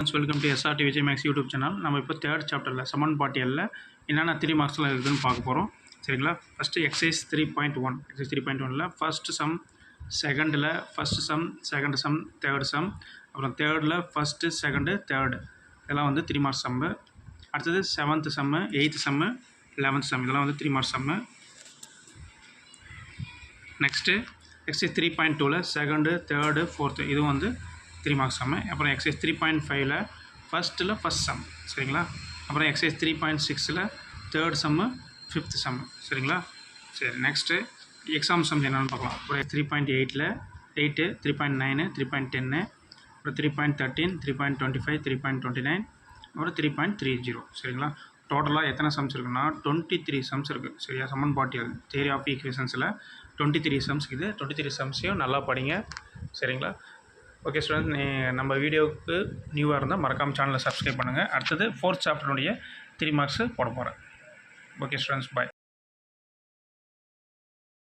Friends welcome to SRT Vijay max YouTube channel நம்ம இப்போ third சாப்டரில் செவன் பாட்டியலில் என்னென்ன த்ரீ மார்க்ஸ்லாம் இருக்குதுன்னு பார்க்க போகிறோம் சரிங்களா? First exercise three point one exercise three point ஒனில் ஃபஸ்ட்டு சம் செகண்டில் first sum second sum third sum அப்புறம் தேர்டில் ஃபஸ்ட்டு செகண்டு தேர்டு இதெல்லாம் வந்து த்ரீ மார்க்ஸ் சம்மு அடுத்தது seventh sum eighth sum eleventh sum இதெல்லாம் வந்து three marks sum next exercise three point டூவில் செகண்டு தேர்டு ஃபோர்த்து இதுவும் வந்து த்ரீ மார்க்ஸ் சம்மு? அப்புறம் எக்ஸைஸ் த்ரீ பாயிண்ட் ஃபைவ்ல ஃபஸ்ட்டில் ஃபஸ்ட் சம் சரிங்களா? அப்புறம் எக்ஸைஸ் த்ரீ பாயிண்ட் சிக்ஸில் தேர்ட் சம்மு ஃபிஃப்த் சம்மு சரிங்களா? சரி நெக்ஸ்ட்டு எக்ஸாம் சம் என்னென்னு பார்க்கலாம். அப்புறம் த்ரீ பாயிண்ட் எயிட்டில் eight three point nine three point ten அப்புறம் three point thirteen three point twenty five three point twenty nine அப்புறம் த்ரீ பாயிண்ட் த்ரீ ஜீரோ சரிங்களா? டோட்டலாக எத்தனை சம்ஸ் இருக்குன்னா டுவெண்ட்டி த்ரீ சம்ஸ் இருக்குது சரியா? சமன் பாட்டியல் தேரி ஆஃப் ஈக்குவேஷன்ஸில் டுவெண்ட்டி த்ரீ சம்ஸ் இது டுவெண்ட்டி த்ரீ சம்ஸையும் நல்லா படிங்க சரிங்களா? ஓகே ஸ்டூடெண்ட் நீ நம்ம வீடியோவுக்கு நியூவாக இருந்தால் மறக்காமல் சேனலை சப்ஸ்கிரைப் பண்ணுங்கள் அடுத்தது ஃபோர்த் சாப்டருடைய த்ரீ மார்க்ஸு போட போகிறேன் ஓகே ஸ்டூடெண்ட்ஸ் பாய்